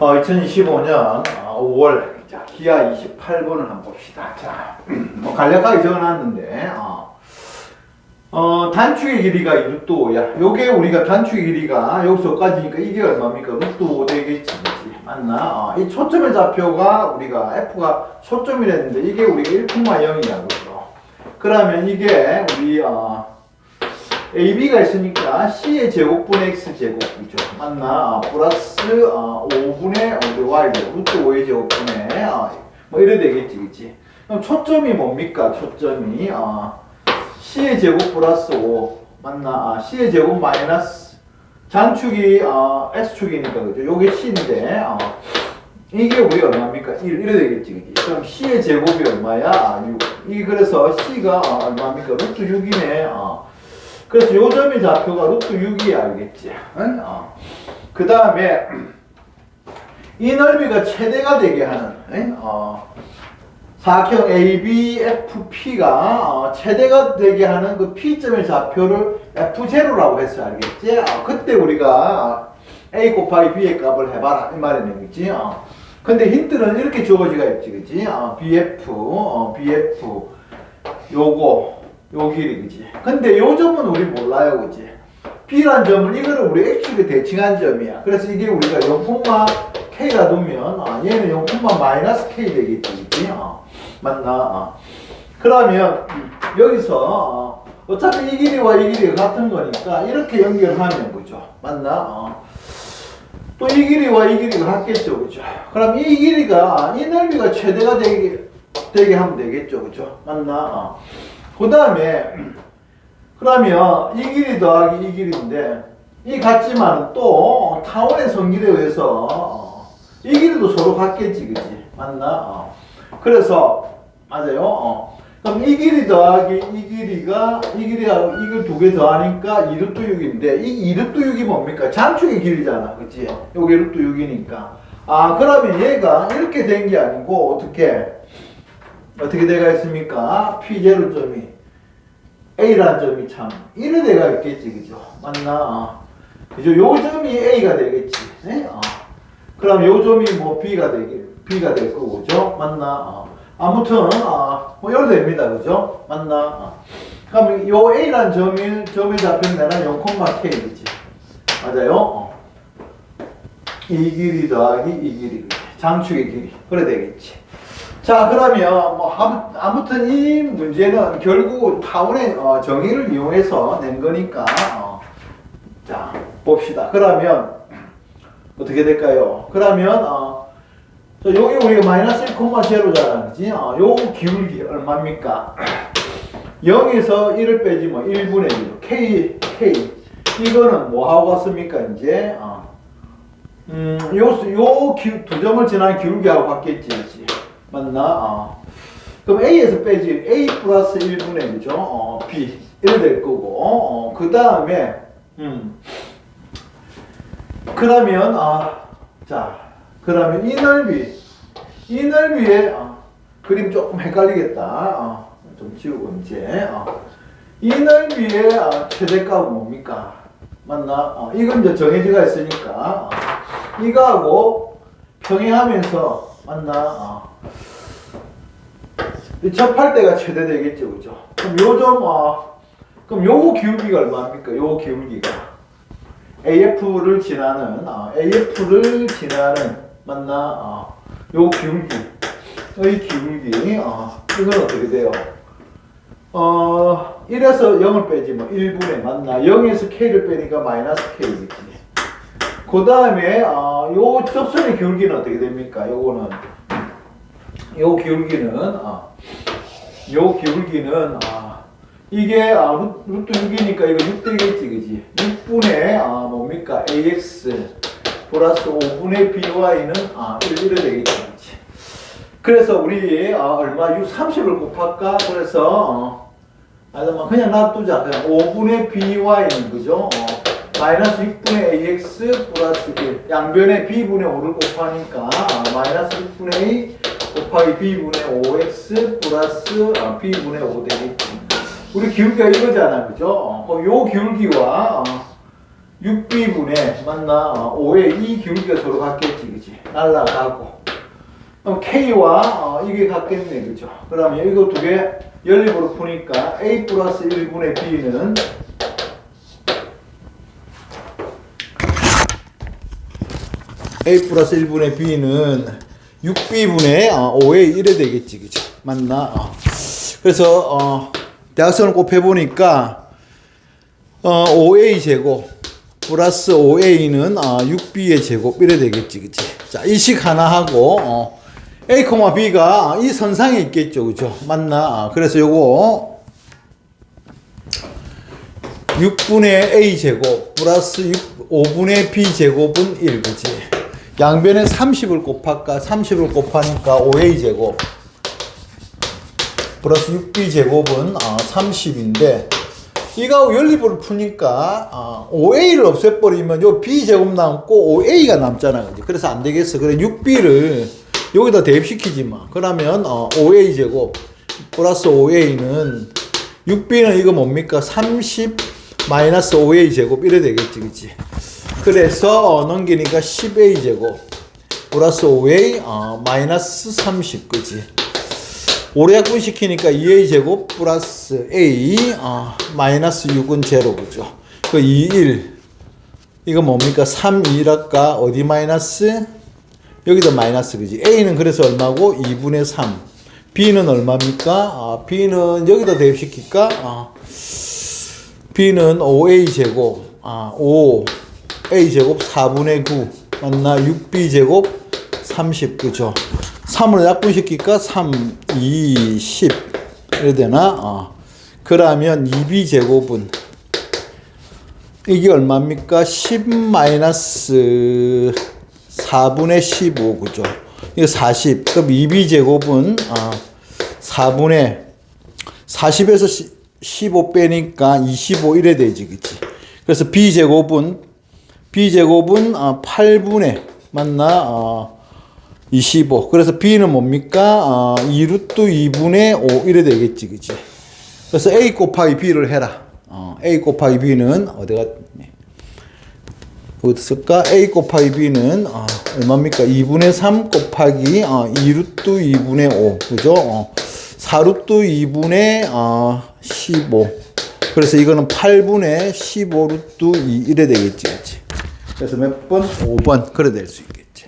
어, 2025년 5월 자, 기아 28번을 한번 봅시다. 자, 뭐 간략하게 적어놨는데 어, 어, 단축의 길이가 루트 5야. 요게 우리가 단축의 길이가 여기서까지니까 이게 얼마입니까? 루트 5 되겠지. 맞나? 어, 이 초점의 좌표가 우리가 F가 초점이랬는데 이게 우리가 1,0이야. 그죠? 그러면 이게 우리 어, AB가 있으니까 C의 제곱분의 X 제곱이죠. 맞나? 어, 플러스 어, 5분의 Y 제곱, 루트 5의 제곱분의 어, 뭐 이래 되겠지, 그치? 그럼 초점이 뭡니까? 초점이 어, C의 제곱 플러스 5 맞나? 아, C의 제곱 마이너스 장축이 어, X축이니까 그죠? 요게 C인데 어, 이게 우리 얼마입니까? 1 이래 되겠지, 그치? 그럼 C의 제곱이 얼마야? 아, 6. 이 그래서 C가 어, 얼마입니까? 루트 6이네. 어. 그래서 요 점의 좌표가 루트 6이 알겠지? 응? 어. 그 다음에 이 넓이가 최대가 되게 하는 응? 어. 사각형 ABFP가 어, 최대가 되게 하는 그 P점의 좌표를 F0라고 했어 알겠지? 어, 그때 우리가 A 곱하기 B의 값을 해봐라 이 말이네 그치? 어. 근데 힌트는 이렇게 주어지가 있지 그치? 어, BF, 어, BF 요거 요 길이 그지 근데 요 점은 우리 몰라요 그지 B란 점은 이거를 우리 X축에 대칭한 점이야. 그래서 이게 우리가 0, K가 두면 아, 얘는 0, 마이너스 K 되겠지 그지 어, 맞나? 어. 그러면 여기서 어, 어차피 이 길이와 이 길이가 같은 거니까 이렇게 연결하면 그죠? 맞나? 어. 또 이 길이와 이 길이가 같겠죠 그죠? 그럼 이 길이가 이 넓이가 최대가 되게 되게 하면 되겠죠 그죠? 맞나? 어. 그 다음에 그러면 이 길이 더하기 이 길인데 이 같지만 또 타원의 성질에 의해서 어, 이 길이도 서로 같겠지 그지 맞나? 어. 그래서 맞아요. 어. 그럼 이 길이 더하기 이 길이가 이 길이하고 이걸 두 개 더하니까 2루트 6인데 이 2루트 6이 뭡니까? 장축의 길이잖아 그치? 요게 루트 6이니까. 아 그러면 얘가 이렇게 된 게 아니고 어떻게 어떻게 돼가 있습니까? P0점이 A라는 점이 참 이래 돼가 있겠지 그죠? 맞나? 어. 그죠? 요 점이 A가 되겠지 네? 어. 그럼 요 점이 뭐 B가 되겠 B가 될 거고 그죠? 맞나? 어. 아무튼 어, 뭐 이래 됩니다 그죠? 맞나? 어. 그럼 요 A라는 점이 점의 좌표는 내는 0,K이지 맞아요? 어. 이 길이 더하기 이 길이 장축의 길이 그래 되겠지 자 그러면 뭐 아무- 아무튼 이 문제는 결국 타원의 어, 정의를 이용해서 낸 거니까 어, 자 봅시다. 그러면 어떻게 될까요? 그러면 어, 자, 여기 우리가 마이너스 1,0잖아 그지. 어, 요 기울기 얼마입니까? 0에서 1을 빼지 뭐 1분의 1 K K. 이거는 뭐 하고 갔습니까 이제? 어. 음, 요, 요, 기, 두 점을 지나는 기울기하고 그치? 맞나? 어. 그럼 A에서 빼지. A 플러스 1분의 1이죠. 어, B. 이래 될 거고. 어, 그 다음에, 음. 그러면, 아, 자, 그러면 이 넓이, 이 넓이에, 어, 그림 조금 헷갈리겠다. 어, 좀 지우고, 이제. 어. 이 넓이의 어, 최대값은 뭡니까? 맞나? 어, 이건 이제 정해지가 있으니까. 어, 이거하고 평행하면서 맞나? 어. 이 접할 때가 최대 되겠죠, 그죠? 그럼 요점 어, 그럼 요거 기울기가 얼마입니까? 요거 기울기가 AF를 지나는 어, AF를 지나는 맞나? 어, 요 기울기의 기울기 어, 이건 어떻게 돼요? 어 1에서 0을 빼지 뭐 1분의 맞나? 0에서 K를 빼니까 마이너스 K겠지. 그 다음에 어, 요 접선의 기울기는 어떻게 됩니까? 요거는. 요 기울기는 어, 요 기울기는 아, 이게 아, 루- 루트 6이니까 이거 6 되겠지 그지? 6분의 아, 뭡니까? Ax 플러스 5분의 by는 아, 1이 되겠지 그지? 그래서 우리 아, 얼마? 6 30을 곱할까? 그래서 어, 그냥 놔두자. 그냥 5분의 by는 그죠? 어, 마이너스 6분의 ax 플러스 1 양변에 b분의 5를 곱하니까 아, 마이너스 6분의 2 곱하기 b분의 5x 플러스 아, b분의 5 되겠지. 우리 기울기가 이거잖아 그죠? 어, 그럼 요 기울기와 어, 6b분의 맞나? 어, 5의 이 기울기가 서로 같겠지 그지? 날라가고. 그럼 K와 어, 이게 같겠네 그죠? 그러면 이거 두 개 연립으로 푸니까 A 플러스 1분의 B는 A 플러스 1분의 B는 6B분의 어, 5의 1에 되겠지 그죠? 맞나? 어. 그래서 어, 대학생을 곱해보니까 어, 5A 제곱 플러스 5A는 어, 6B의 제곱 이래 되겠지 그치? 자 이 식 하나 하고 어, A, B가 이 선상에 있겠죠 그죠? 맞나? 아, 그래서 요거 6분의 A 제곱 플러스 6, 5분의 B 제곱은 1 그지 양변에 30을 곱할까? 30을 곱하니까 5A 제곱 플러스 6B 제곱은 어, 30인데 이거 연립을 푸니까 어, 5A를 없애버리면 요 B 제곱 남고 5A가 남잖아 그지? 그래서 안 되겠어. 그래 6B를 여기다 대입시키지 마. 그러면 어, 5A 제곱 플러스 5A는 6B는 이거 뭡니까? 30 마이너스 5A 제곱 이래 되겠지 그지 그래서 어, 넘기니까 10A 제곱 플러스 5A 어, 마이너스 30 그지 오래약분 시키니까 2a 제곱 플러스 a 어, 마이너스 6은 제로 그죠? 그 2, 1 이거 뭡니까? 3, 2랄까 어디 마이너스? 여기도 마이너스 그지? a는 그래서 얼마고? 2분의 3 b는 얼마입니까? 아, b는 여기다 대입시킬까? 아, b는 5a 제곱 아, 5 a 제곱 4분의 9 맞나? 6b 제곱 30 그죠? 3으로 약분시킬까? 3, 2, 10 이래 되나? 어. 그러면 2b 제곱은 이게 얼마입니까? 10 마이너스 4분의 15 그죠? 이거 40 그럼 2b 제곱은 어, 4분의 40에서 15 빼니까 25 이래 되지 그치? 그래서 b 제곱은 b 제곱은 어, 8분의 맞나? 어, 25. 그래서 B는 뭡니까? 어, 2루트 2분의 5 이래 되겠지, 그치? 그래서 A 곱하기 B를 해라. 어, A 곱하기 B는 어디가 어디 쓸까? A 곱하기 B는 어, 얼마입니까? 2분의 3 곱하기 어, 2루트 2분의 5. 그죠? 어, 4루트 2분의 어, 15. 그래서 이거는 8분의 15루트 2 이래 되겠지, 그치? 그래서 몇 번? 5번. 그래 될 수 있겠지.